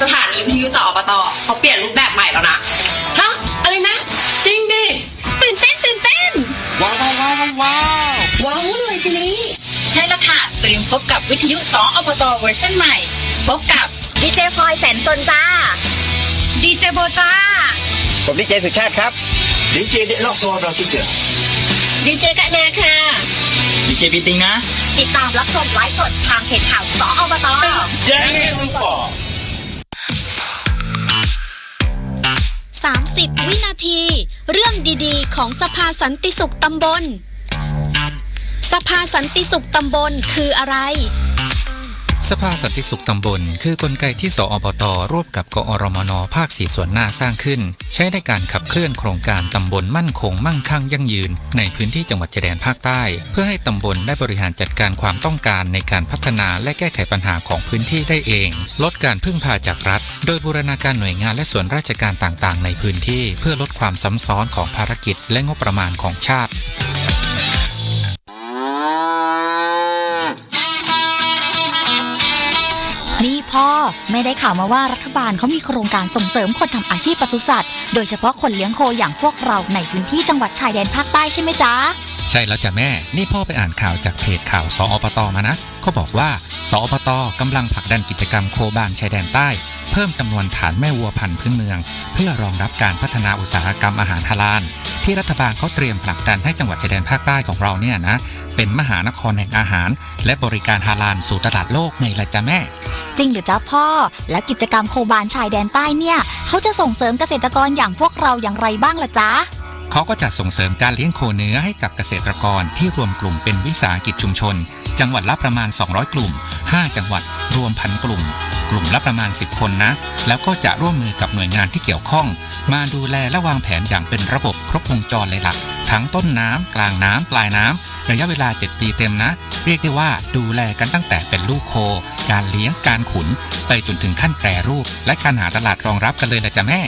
สถานีวิทยุสอบตเขาเปลี่ยนรูปแบบใหม่แล้วนะฮะอะไรนะ จริงดิตื่นเต้นตื่นเต้น ว้าวว้าวว้าวว้าวว้าวเลยทีนี้ใช่แล้วค่ะเตรียมพบกับวิทยุ2อบตเวอร์ชันใหม่ พบกับดีเจฟอยแสนสนจ้าดีเจโบจ้าผมดีเจสุชาติครับ ดีเจเด็กนอกซอยเราที่เกิดดีเจกะแนค่ะ ดีเจบีติงนะ ติดตามรับชมไลฟ์สดทางเพจข่าวสออบตแจ้งให้รู้ก่อน ที เรื่องดีๆ ของสภาสันติสุขตำบล สภาสันติสุขตำบลคืออะไร สภาสันติสุขตำบล คือกลไกที่สอบตร่วมกับกอรมนภาคสี่ส่วนหน้าสร้างขึ้น ใช้ในการขับเคลื่อนโครงการตำบลมั่นคงมั่งคั่งยั่งยืน ในพื้นที่จังหวัดชายแดนภาคใต้ เพื่อให้ตำบลได้บริหารจัดการความต้องการในการพัฒนาและแก้ไขปัญหาของพื้นที่ได้เอง ลดการพึ่งพาจากรัฐ โดยบูรณาการหน่วยงานและส่วนราชการต่างๆ ในพื้นที่ เพื่อลดความซ้ำซ้อนของภารกิจและงบประมาณของชาติ พ่อ ไม่ได้ข่าวมาว่ารัฐบาลเขามีโครงการส่งเสริมคนทำอาชีพปศุสัตว์โดยเฉพาะคนเลี้ยงโคอย่างพวกเราในพื้นที่จังหวัดชายแดนภาคใต้ใช่ไหมจ๊ะใช่แล้วจ้ะแม่ นี่พ่อไปอ่านข่าวจากเพจข่าวสอปตมานะเขาบอกว่าสอปตกำลังผลักดันกิจกรรมโคบานชายแดนใต้ เพิ่มจำนวนฐานแม่วัวพันธุ์พื้นเมือง เพื่อรองรับการพัฒนาอุตสาหกรรมอาหารฮาลาลที่รัฐบาลเขาเตรียมผลักดันให้จังหวัดชายแดนภาคใต้ของเราเนี่ยนะเป็นมหานครแห่งอาหาร และบริการฮาลาลสู่ตลาดโลกไงล่ะจ้ะแม่ จริงหรือจ๊ะพ่อ แล้วกิจกรรมโคบานชายแดนใต้เนี่ยเขาจะส่งเสริมเกษตรกรอย่างพวกเราอย่างไรบ้างล่ะจ๊ะเขาก็จะส่งเสริมการเลี้ยงโคเนื้อให้กับเกษตรกรที่รวมกลุ่มเป็นวิสาหกิจชุมชน จังหวัดละประมาณ 200 กลุ่ม 5 จังหวัดรวมพันกลุ่ม กลุ่มละประมาณ 10 คนนะ แล้วก็จะร่วมมือกับหน่วยงานที่เกี่ยวข้อง มาดูแลและวางแผนอย่างเป็นระบบครบวงจรเลยล่ะ ทั้งต้นน้ำกลางน้ำปลายน้ำระยะเวลา 7 ปีเต็มนะ เรียกได้ว่าดูแลกันตั้งแต่เป็นลูกโค การเลี้ยงการขุน ไปจนถึงขั้นแปรรูป และการหาตลาดรองรับกันเลยละจ้ะแม่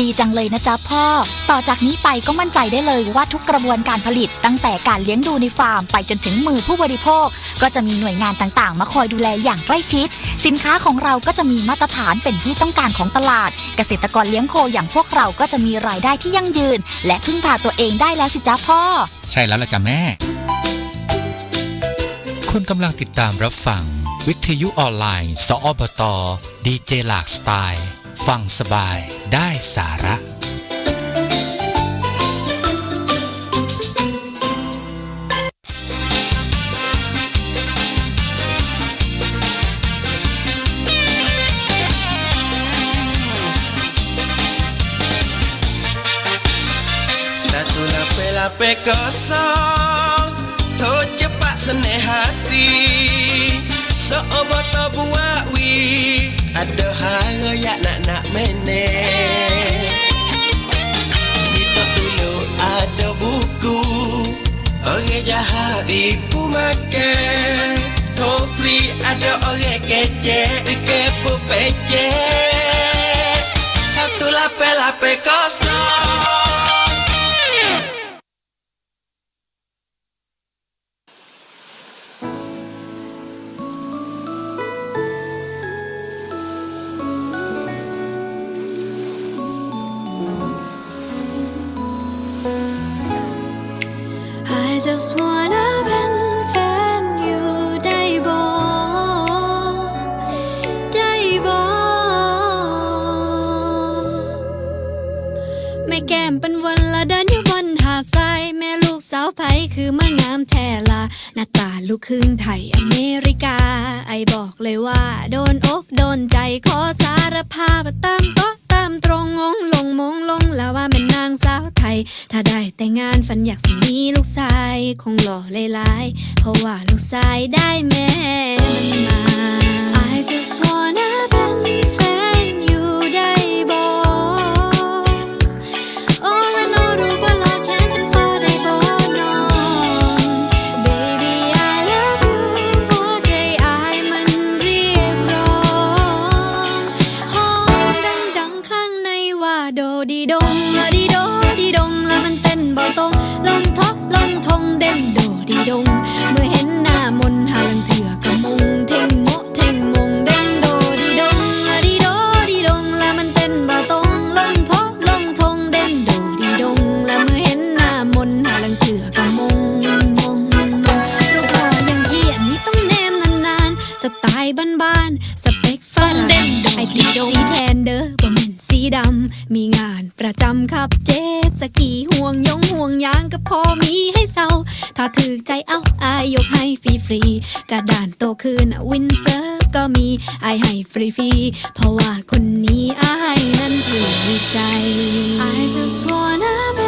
ดีจังเลยนะจ๊ะพ่อ ต่อจากนี้ไปก็มั่นใจได้เลยว่าทุกกระบวนการผลิตตั้งแต่การเลี้ยงดูในฟาร์มไปจนถึงมือผู้บริโภค ก็จะมีหน่วยงานต่างๆ มาคอยดูแลอย่างใกล้ชิด สินค้าของเราก็จะมีมาตรฐานเป็นที่ต้องการของตลาด เกษตรกรเลี้ยงโคอย่างพวกเราก็จะมีรายได้ที่ยั่งยืน และพึ่งพาตัวเองได้แล้วสิจ๊ะพ่อ ใช่แล้วล่ะจ้ะแม่ คุณกำลังติดตามรับฟัง วิทยุออนไลน์ สอบต ดีเจหลากสไตล์ ฟังสบายได้สาระ Satu lape-lape kosong mene. Kita dulu ada buku Orang jahat ibu dipumakan Tofri ada orang kece Dikepo pece. Satu lape-lape kau แม่แก้มเป็นวันละเดินอยู่บนหาดทราย แม่ลูกสาวไผคือมางามแท้ละหน้าตาลูกครึ่งไทยอเมริกา ไอบอกเลยว่า โดนอกโดนใจขอสารภาพตามโต๊ะตามตรงงงลงมงลงแล้วว่าเป็นนางสาวไทย ถ้าได้แต่งงานฝันอยากสิมีลูกชาย คงหล่อหลายเพราะว่าลูกชายได้แม่มันมา I just wanna เดีดงละดีโดดีดงแล้วมันเต้นเบาตรงลงทบลงทงเด่นโดดีดง ให้ฟรีฟรีเพราะว่าคนนี้อายนั้นถูกใจ I just wanna be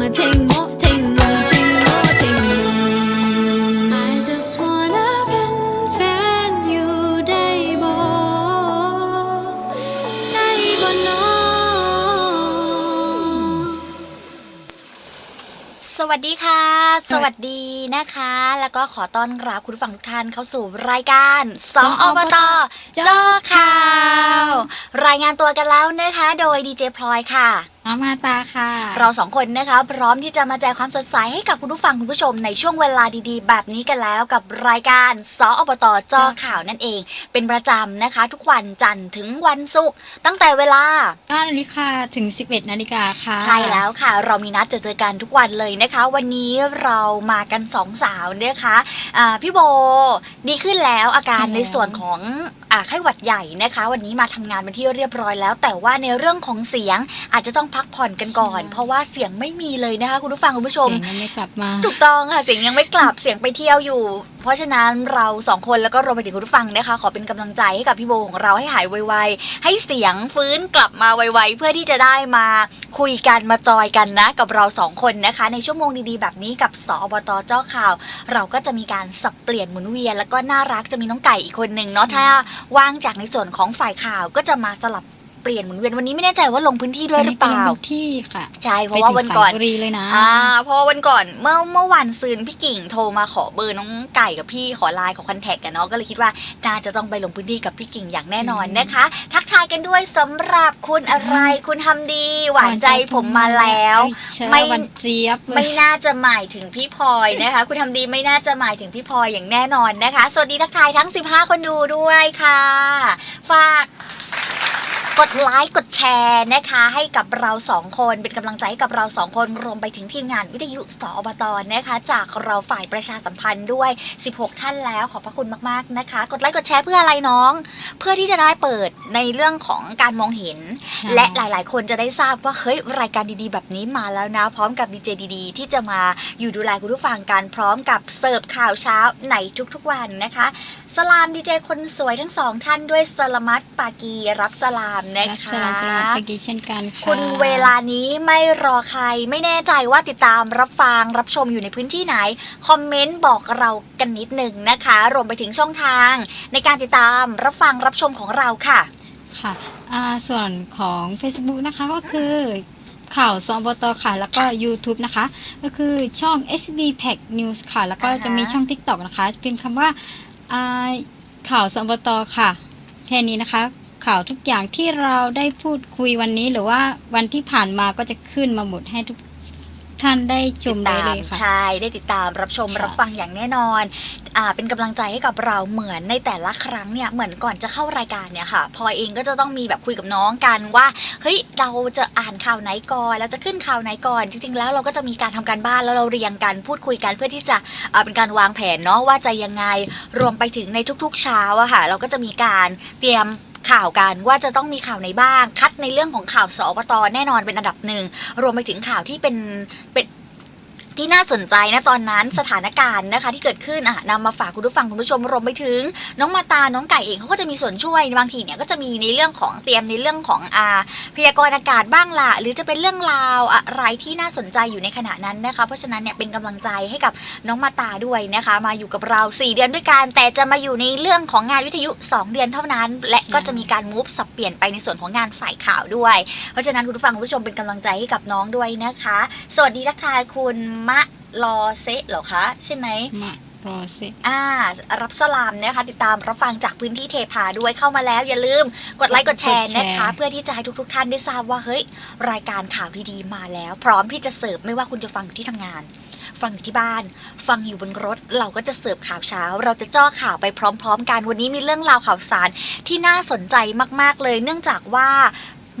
มงเท่งมกเท่งมงเท่งโมเท่งมง I just wanna เป็นแฟนอยู่ได้บ่ได้บ่น้องสวัสดีค่ะ สวัสดีนะคะ แล้วก็ขอต้อนรับคุณผู้ฟังทุกท่านเข้าสู่รายการสองอบตจอข่าว รายงานตัวกันแล้วนะคะ โดยดีเจพลอยค่ะ น้องมาตาค่ะ เราสองคนนะคะพร้อมที่จะมาแจกความสดใสให้กับคุณผู้ฟังคุณผู้ชมในช่วงเวลาดีๆ แบบนี้กันแล้วกับรายการสออบตจอข่าวนั่นเอง เป็นประจำนะคะ ทุกวันจันทร์ถึงวันศุกร์ตั้งแต่เวลา9นาฬิกาถึง 11นาฬิกาค่ะ ใช่แล้วค่ะ เรามีนัดจะเจอกันทุกวันเลยนะคะ วันนี้เรามากันสองสาวนะคะอ่าพี่โบ ดีขึ้นแล้วอาการใช่แล้วในส่วนของ อ่าไข้หวัดใหญ่นะคะ วันนี้มาทำงานเป็นที่เรียบร้อยแล้ว แต่ว่าในเรื่องของเสียงอาจจะต้องพักผ่อนกันก่อนเพราะว่าเสียงไม่มีเลยนะคะคุณผู้ฟังคุณผู้ชม เสียงยังไม่กลับมา ถูกต้องค่ะเสียงยังไม่กลับเสียงไปเที่ยวอยู่ เพราะฉะนั้นเราสองคนแล้วก็รวมไปถึงคุณผู้ฟังนะคะ ขอเป็นกำลังใจให้กับพี่โบของเราให้หายไวๆ ให้เสียงฟื้นกลับมาไวๆ เพื่อที่จะได้มาคุยกันมาจอยกันนะ กับเราสองคนนะคะ ในชั่วโมงดีๆ แบบนี้กับสอบตเจ้าข่าว เราก็จะมีการสับเปลี่ยนหมุนเวียนแล้วก็น่ารักจะมีน้องไก่อีกคนหนึ่งเนาะถ้าว่างจากในส่วนของฝ่ายข่าวก็จะมาสลับ เปลี่ยนหมุนเวียนวันนี้ไม่แน่ใจว่าลงพื้นที่ด้วยหรือเปล่าไปทุกที่ค่ะใช่เพราะว่าวันก่อนไปถึงสระบุรีเลยนะอ่าเพราะว่าวันก่อนเมื่อเมื่อวันซืนพี่กิ่งโทรมาขอเบอร์น้องไก่กับพี่ขอไลน์ขอคอนแทคกันเนาะก็เลยคิดว่าน่าจะต้องไปลงพื้นที่กับพี่กิ่งอย่างแน่นอนนะคะ ทักทายกันด้วยสำหรับคุณอะไรคุณทำดี หวานใจผมมาแล้ว ไม่ไม่วันเจี๊ยบเลยไม่น่าจะหมายถึงพี่พลอยนะคะ คุณทำดีไม่น่าจะหมายถึงพี่พลอยอย่างแน่นอนนะคะ สวัสดีทักทายทั้ง 15 คนดูด้วยค่ะ ฝาก กดไลค์กดแชร์นะคะ ให้กับเราสองคนเป็นกำลังใจให้กับเราสองคนรวมไปถึงทีมงานวิทยุสอบตนะคะ จากเราฝ่ายประชาสัมพันธ์ด้วย 16 ท่านแล้วขอบพระคุณมากๆนะคะ กดไลค์กดแชร์เพื่ออะไรน้อง เพื่อที่จะได้เปิดในเรื่องของการมองเห็นใช่และหลายๆ คนจะได้ทราบว่าเฮ้ยรายการดีๆ แบบนี้มาแล้วนะ พร้อมกับดีเจดีๆ ที่จะมาอยู่ดูแลคุณผู้ฟังกันพร้อมกับเสิร์ฟข่าวเช้าในทุกๆวันนะคะ สลามดีเจคนสวยทั้งสองท่านด้วยสลามัตปากีรับสลามนะรับคะสลามสลามตะกี้เช่นกันค่ะ คุณเวลานี้ไม่รอใครไม่แน่ใจว่าติดตามรับฟังรับชมอยู่ในพื้นที่ไหน คอมเมนต์บอกเรากันนิดหนึ่งนะคะ รวมไปถึงช่องทาง ในการติดตามรับฟังรับชมของเราค่ะ ค่ะอ่าส่วนของ Facebook นะคะก็คือข่าวสอบตค่ะ แล้วก็ YouTube นะคะ ก็คือช่อง SB Pack News ค่ะ แล้วก็อ่าฮะ จะมีช่อง TikTok นะคะ พิมพ์คำว่าอ่า ข่าวสอบตค่ะ แค่นี้นะคะ ข่าวทุกอย่างที่เราได้พูดคุยวันนี้หรือว่าวันที่ผ่านมาก็จะขึ้นมาหมดให้ทุก ท่านได้ชมได้เลยค่ะ ใช่ได้ติดตามรับชมค่ะ รับฟังอย่างแน่นอนอ่าเป็นกำลังใจให้กับเราเหมือนในแต่ละครั้งเนี่ยเหมือนก่อนจะเข้ารายการเนี่ยค่ะพลอยเองก็จะต้องมีแบบคุยกับน้องกันว่าเฮ้ยเราจะอ่านข่าวไหนก่อนแล้วจะขึ้นข่าวไหนก่อน จริง ๆ แล้วเราก็จะมีการทำการบ้านแล้วเราเรียงกันพูดคุยกันเพื่อที่จะอ่าเป็นการวางแผนเนาะว่าจะยังไงรวมไปถึงในทุก ๆ เช้าอะค่ะ เราก็จะมีการเตรียม ข่าวกันว่าจะต้องมีข่าวไหนบ้าง คัดในเรื่องของข่าวสอบตแน่นอนเป็นอันดับหนึ่งรวมไปถึงข่าวที่เป็นเป็น ที่น่าสนใจนะตอนนั้นสถานการณ์นะคะ ที่เกิดขึ้นอะนำมาฝากคุณผู้ฟังคุณผู้ชมรวมไปถึง น้องมาตาน้องไก่เองเขาก็จะมีส่วนช่วยบางทีเนี่ยก็จะมีในเรื่องของเตรียมในเรื่องของอาพยากรณ์อากาศบ้างละหรือจะเป็นเรื่องราวอะไรที่น่าสนใจอยู่ในขณะนั้นนะคะ เพราะฉะนั้นเนี่ยเป็นกำลังใจให้กับน้องมาตาด้วยนะคะ มาอยู่กับเรา 4 เดือนด้วยกันแต่จะมาอยู่ในเรื่องของงานวิทยุ 2 เดือนเท่านั้น และก็จะมีการมูฟสับเปลี่ยนไปในส่วนของงานฝ่ายข่าวด้วยเพราะฉะนั้นคุณผู้ฟังคุณผู้ชมเป็นกำลังใจให้กับน้องด้วยนะคะ สวัสดีทักทายคุณมะลอเซะเหรอคะ ใช่ไหมมารอสิอ่า รับสลามนะคะ ติดตามรับฟังจากพื้นที่เทพาด้วยเข้ามาแล้วอย่าลืม กดไลค์กดแชร์นะคะ เพื่อที่จะให้ทุก ๆทท่านได้ทราบว่าเฮ้ย รายการข่าวดีๆมาแล้ว พร้อมที่จะเสิร์ฟไม่ว่าคุณจะฟังอยู่ที่ทำงาน ฟังอยู่ที่บ้าน ฟังอยู่บนรถ เราก็จะเสิร์ฟข่าวเช้า เราจะจ้อข่าวไปพร้อม ๆ กันวันนี้มีเรื่องราวข่าวสารที่น่าสนใจมาก ๆเลย เนื่องจากว่า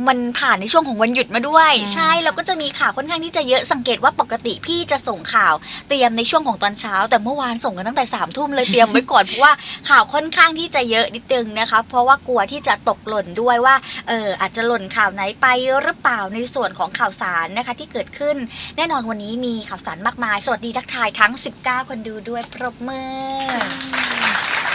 มันผ่านในช่วงของวันหยุดมาด้วยใช่ใช่แล้วก็จะมีข่าวค่อนข้างที่จะเยอะสังเกตว่าปกติพี่จะส่งข่าวเตรียมในช่วงของตอนเช้า แต่เมื่อวานส่งกันตั้งแต่สามทุ่มเลยเตรียมไว้ก่อนเพราะว่าข่าวค่อนข้างที่จะเยอะนิดนึงนะคะ เพราะว่ากลัวที่จะตกหล่นด้วยว่าเอออาจจะหล่นข่าวไหนไปหรือเปล่าในส่วนของข่าวสารนะคะที่เกิดขึ้น แน่นอนวันนี้มีข่าวสารมากมาย สวัสดีทักทายทั้ง 19 คนดูด้วยปรบมืออย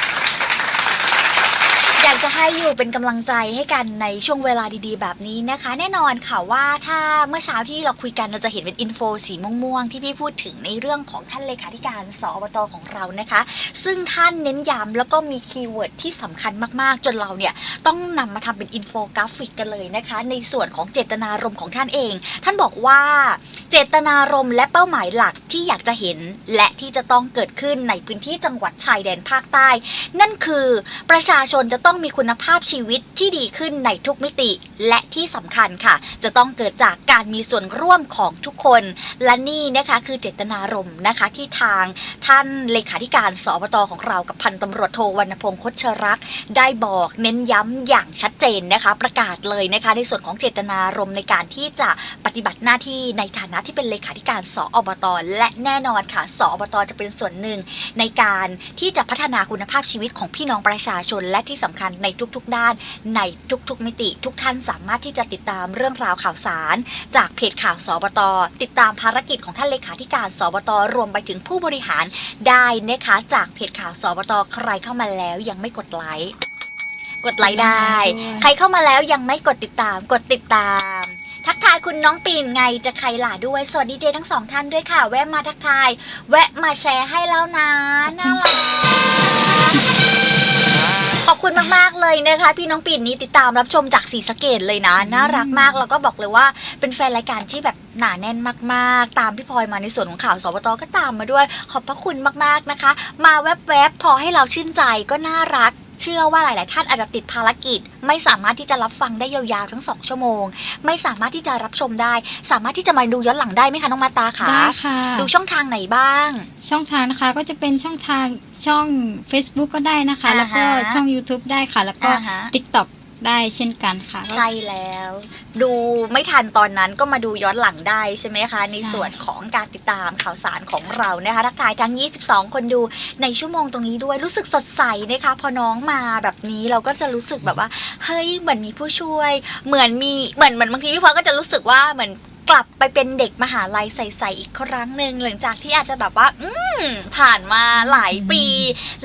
ากจะให้อยู่เป็นกำลังใจให้กันในช่วงเวลาดีๆ แบบนี้นะคะ แน่นอนค่ะว่าถ้าเมื่อเช้าที่เราคุยกันเราจะเห็นเป็นอินโฟสีม่วงๆที่พี่พูดถึงในเรื่องของท่านเลขาธิการสอบตของเรานะคะ ซึ่งท่านเน้นย้ำแล้วก็มีคีย์เวิร์ดที่สำคัญมากๆ จนเราเนี่ยต้องนำมาทำเป็นอินโฟกราฟิกกันเลยนะคะ ในส่วนของเจตนารมณ์ของท่านเอง ท่านบอกว่าเจตนารมณ์และเป้าหมายหลักที่อยากจะเห็น และที่จะต้องเกิดขึ้นในพื้นที่จังหวัดชายแดนภาคใต้ นั่นคือประชาชนจะต้องมีคุณภาพชีวิตที่ดีขึ้นในทุกมิติ และที่สำคัญค่ะ จะต้องเกิดจากการมีส่วนร่วมของทุกคน และนี่นะคะคือเจตนารมณ์นะคะ ที่ทางท่านเลขาธิการสบตของเรากับพันตำรวจโทวรรณพงศ์คชรักษ์ได้บอกเน้นย้ำอย่างชัดเจนนะคะ ประกาศเลยนะคะ ในส่วนของเจตนารมณ์ในการที่จะปฏิบัติหน้าที่ในฐานะที่เป็นเลขาธิการสอบตและแน่นอนค่ะสอบตจะเป็นส่วนหนึ่ง ในการที่จะพัฒนาคุณภาพชีวิตของพี่น้องประชาชนและที่สำคัญในทุกๆด้าน ในทุกๆมิติ ทุกท่านสามารถที่จะติดตามเรื่องราวข่าวสาร จากเพจข่าวสบต ติดตามภารกิจของท่านเลขาธิการสบตรวมไปถึงผู้บริหารได้นะคะจากเพจข่าวสบตใครเข้ามาแล้วยังไม่กดไลค์กดไลค์ได้ ใครเข้ามาแล้วยังไม่กดติดตาม กดติดตาม ทักทายคุณน้องปีนไงจะใครล่ะด้วย สวัสดีเจทั้งสองท่านด้วยค่ะ แวะมาทักทาย แวะมาแชร์ให้แล้วนะ น่ารัก ขอบคุณมากๆเลยนะคะ พี่น้องปีนนี้ติดตามรับชมจากสีสะเกตเลยนะ น่ารักมากแล้วก็บอกเลยว่าเป็นแฟนรายการที่แบบหนาแน่นมากๆ ตามพี่พลอยมาในส่วนของข่าวสบตก็ตามมาด้วย ขอบพระคุณมากๆนะคะ มาแวบๆพอให้เราชื่นใจก็น่ารัก เชื่อว่าหลาย ๆ ท่านอาจจะติดภารกิจ ไม่สามารถที่จะรับฟังได้ยาว ๆ ทั้งสองชั่วโมง ไม่สามารถที่จะรับชมได้ สามารถที่จะมาดูย้อนหลังได้ไหมคะน้องมาตาคะได้ค่ะ ดูช่องทางไหนบ้าง ช่องทางนะคะก็จะเป็นช่องทางช่อง Facebook ก็ได้นะคะอ่าฮะแล้วก็ช่อง YouTube ได้ค่ะ แล้วก็ อ่าฮะ TikTok ได้เช่นกันค่ะ ใช่แล้ว ดูไม่ทันตอนนั้นก็มาดูย้อนหลังได้ใช่ไหมคะ ในใช่ส่วนของการติดตามข่าวสารของเรานะคะทักทายทั้ง 22 คนดูในชั่วโมงตรงนี้ด้วยรู้สึกสดใสนะคะพอน้องมาแบบนี้เราก็จะรู้สึกแบบว่า เฮ้ยเหมือนมีผู้ช่วย เหมือนมีเหมือนเหมือนบางทีพี่พลอยก็จะรู้สึกว่าเหมือน กลับไปเป็นเด็กมหาลัยใสๆอีกครั้งหนึ่งหลังจากที่อาจจะแบบว่า อืมผ่านมาหลายปี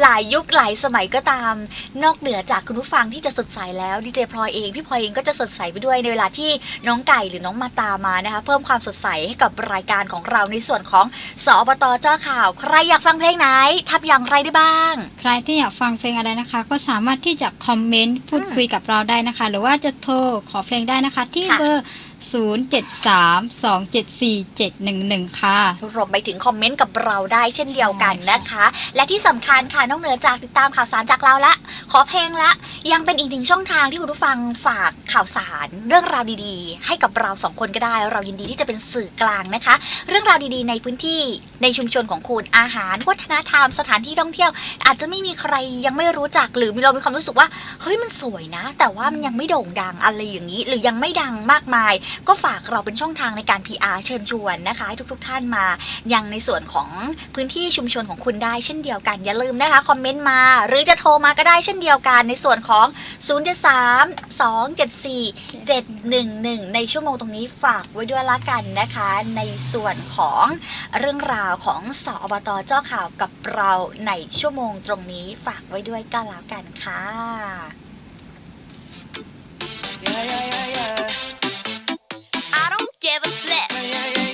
หลายยุคหลายสมัยก็ตาม นอกเหนือจากคุณผู้ฟังที่จะสดใสแล้วดีเจพลอยเองพี่พลอยเองก็จะสดใสไปด้วยในเวลาที่น้องไก่หรือน้องมาตามานะคะ เพิ่มความสดใสให้กับรายการของเราในส่วนของสอบตเจ้าข่าว ใครอยากฟังเพลงไหนทำอย่างไรได้บ้าง ใครที่อยากฟังเพลงอะไรนะคะ ก็สามารถที่จะคอมเมนต์พูดอืมคุยกับเราได้นะคะ หรือว่าจะโทรขอเพลงได้นะคะ ที่ค่ะเบอร์ 0732747111 ค่ะ รวมไปถึงคอมเมนต์กับเราได้เช่นเดียวกันนะคะ และที่สำคัญค่ะนอกเหนือจากติดตามข่าวสารจากเราละ ขอเพลงละ ยังเป็นอีกหนึ่งช่องทางที่คุณผู้ฟังฝากข่าวสารเรื่องราวดีๆ ให้กับเราสองคนก็ได้ เรายินดีที่จะเป็นสื่อกลางนะคะ เรื่องราวดีๆ ในพื้นที่ ในชุมชนของคุณอาหาร วัฒนธรรมสถานที่ท่องเที่ยว อาจจะไม่มีใครยังไม่รู้จักหรือเรามีความรู้สึกว่าเฮ้ยมันสวยนะ แต่ว่ามันยังไม่โด่งดังอะไรอย่างนี้ หรือยังไม่ดังมากมาย ก็ฝากเราเป็นช่องทางในการ PR เชิญชวนนะคะให้ทุกๆท่านมายังในส่วนของพื้นที่ชุมชนของคุณได้เช่นเดียวกัน อย่าลืมนะคะคอมเมนต์มา หรือจะโทรมาก็ได้เช่นเดียวกันในส่วนของ0 3 2 7 4 7 1 1 ในชั่วโมงตรงนี้ฝากไว้ด้วยละกันนะคะ ในส่วนของเรื่องราวของสอบตเจ้าข่าวกับเราในชั่วโมงตรงนี้ฝากไว้ด้วยกันแล้วกันค่ะ I don't give a flip. I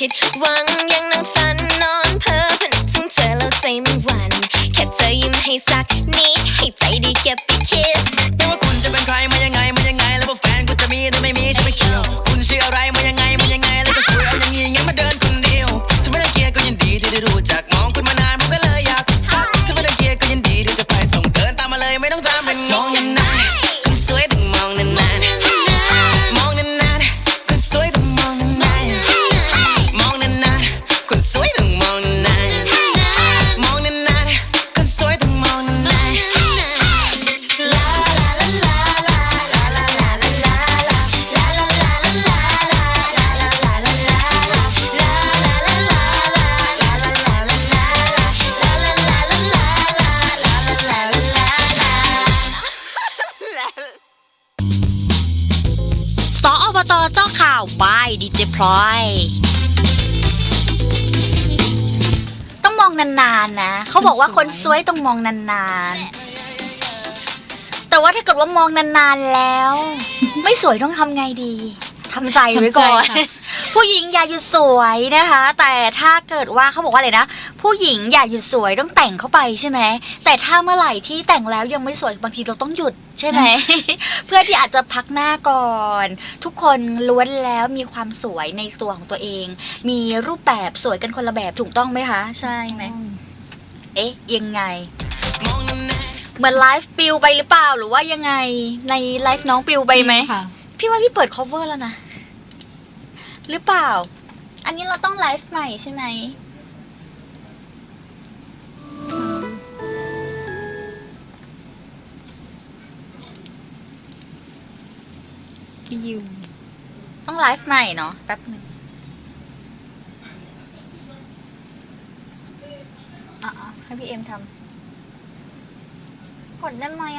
DJ ดีเจ พลอย ต้องมองนานๆนะเขาบอกว่าคนสวยต้องมองนานๆ แต่ว่าถ้าเกิดว่ามองนานๆแล้ว ไม่สวยต้องทำไงดี ทำใจไว้ก่อน ทำใจค่ะ ผู้หญิงอย่าหยุดสวยนะคะ แต่ถ้าเกิดว่าเขาบอกว่าอะไรนะ ผู้หญิงอย่าหยุดสวยต้องแต่งเข้าไปใช่ไหม แต่ถ้าเมื่อไหร่ที่แต่งแล้วยังไม่สวยบางทีเราต้องหยุดใช่ไหม เพื่อที่อาจจะพักหน้าก่อน ทุกคนล้วนแล้วมีความสวยในตัวของตัวเอง มีรูปแบบสวยกันคนละแบบถูกต้องไหมคะ ใช่ไหม เอ๊ะ ยังไง เหมือนไลฟ์ปิวไปหรือเปล่าหรือว่ายังไงในไลฟ์น้องปิวไปไหม ค่ะ พี่ว่าพี่เปิด cover แล้วนะ หรือเปล่า อันนี้เราต้องไลฟ์ใหม่ใช่ไหมปิว ต้องไลฟ์ใหม่เนาะแป๊บหนึงอะๆให้พี่เอ็มทำกดได้ไหม